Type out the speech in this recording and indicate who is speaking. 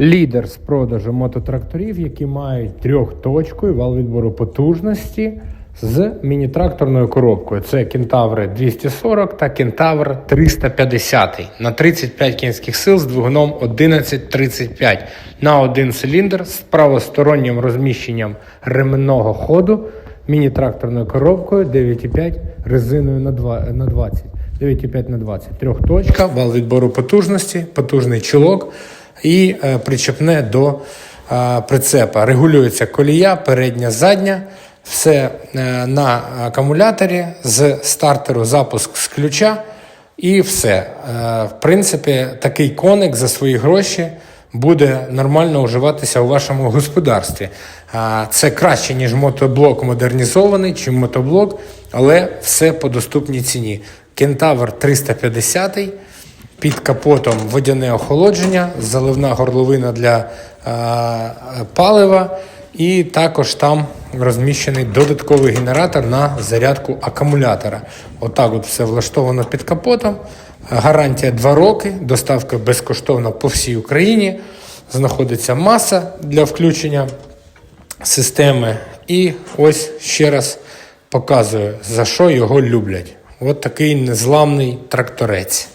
Speaker 1: лідер з продажу мототракторів, які мають трьохточку і вал відбору потужності з міні-тракторною коробкою. Це кентаври 240 та кентавр 350 на 35 кінських сил з двигуном 1135 на один циліндр з правостороннім розміщенням ременного ходу, міні-тракторною коробкою 9,5 резиною на два- на 20. 9,5 на 20. Трьохточка, вал відбору потужності, потужний чулок і е, причепне до е, прицепа. Регулюється колія, передня, задня. Все е, на акумуляторі з стартеру запуск з ключа. І все. В принципі, такий коник за свої гроші буде нормально уживатися у вашому господарстві. Це краще, ніж мотоблок модернізований, чи мотоблок, але все по доступній ціні. Кентавр 350 під капотом водяне охолодження, заливна горловина для е, палива, і також там розміщений додатковий генератор на зарядку акумулятора. Отак от все влаштовано під капотом. Гарантія 2 роки, доставка безкоштовна по всій Україні. Знаходиться маса для включення системи. І ось ще раз показую, за що його люблять. От такий незламний тракторець.